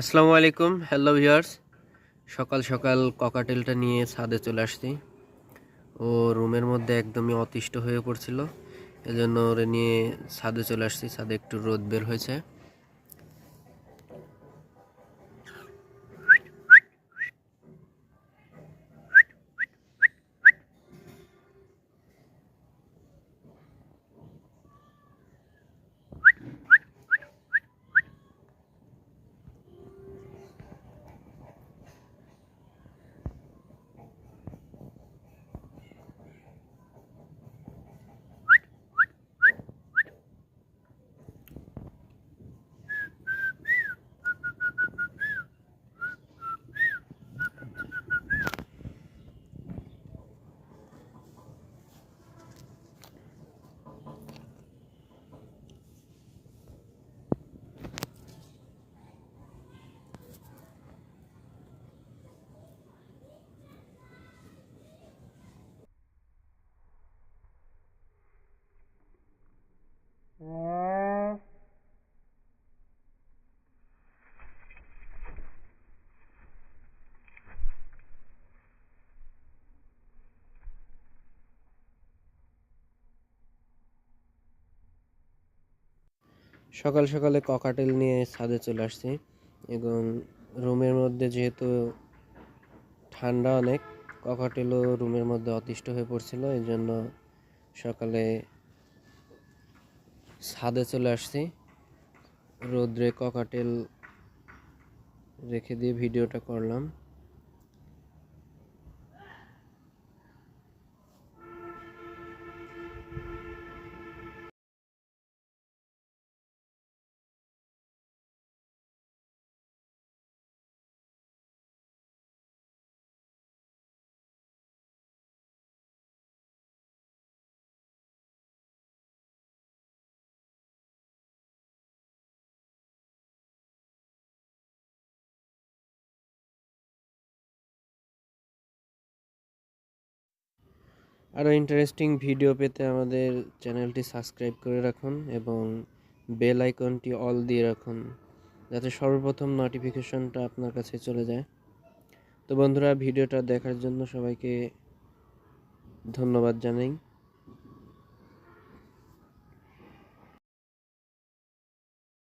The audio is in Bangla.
আসসালামু আলাইকুম, হ্যালো ভিউয়ার্স। সকাল সকাল ককাটেলটা নিয়ে ছাদে চলে আসছি। ও রুমের মধ্যে একদমই অতিষ্ঠ হয়ে পড়ছিল, এজন্য ওরে নিয়ে ছাদে চলে আসছি। ছাদে একটু রোদ বের হয়েছে। সকাল সকালে ককাটেল নিয়ে ছাদে চলে আসছি এবং রুমের মধ্যে যেহেতু ঠান্ডা অনেক ককাটেলও রুমের মধ্যে অতিষ্ঠ হয়ে পড়ছিল, এই জন্য সকালে ছাদে চলে আসছি। রোদ্রে ককাটেল রেখে দিয়ে ভিডিওটা করলাম। আরও ইন্টারেস্টিং ভিডিও পেতে আমাদের চ্যানেলটি সাবস্ক্রাইব করে রাখুন এবং বেল আইকনটি অল দিয়ে রাখুন, যাতে সর্বপ্রথম নোটিফিকেশনটা আপনার কাছে চলে যায়। তো বন্ধুরা ভিডিওটা দেখার জন্য সবাইকে ধন্যবাদ জানাই।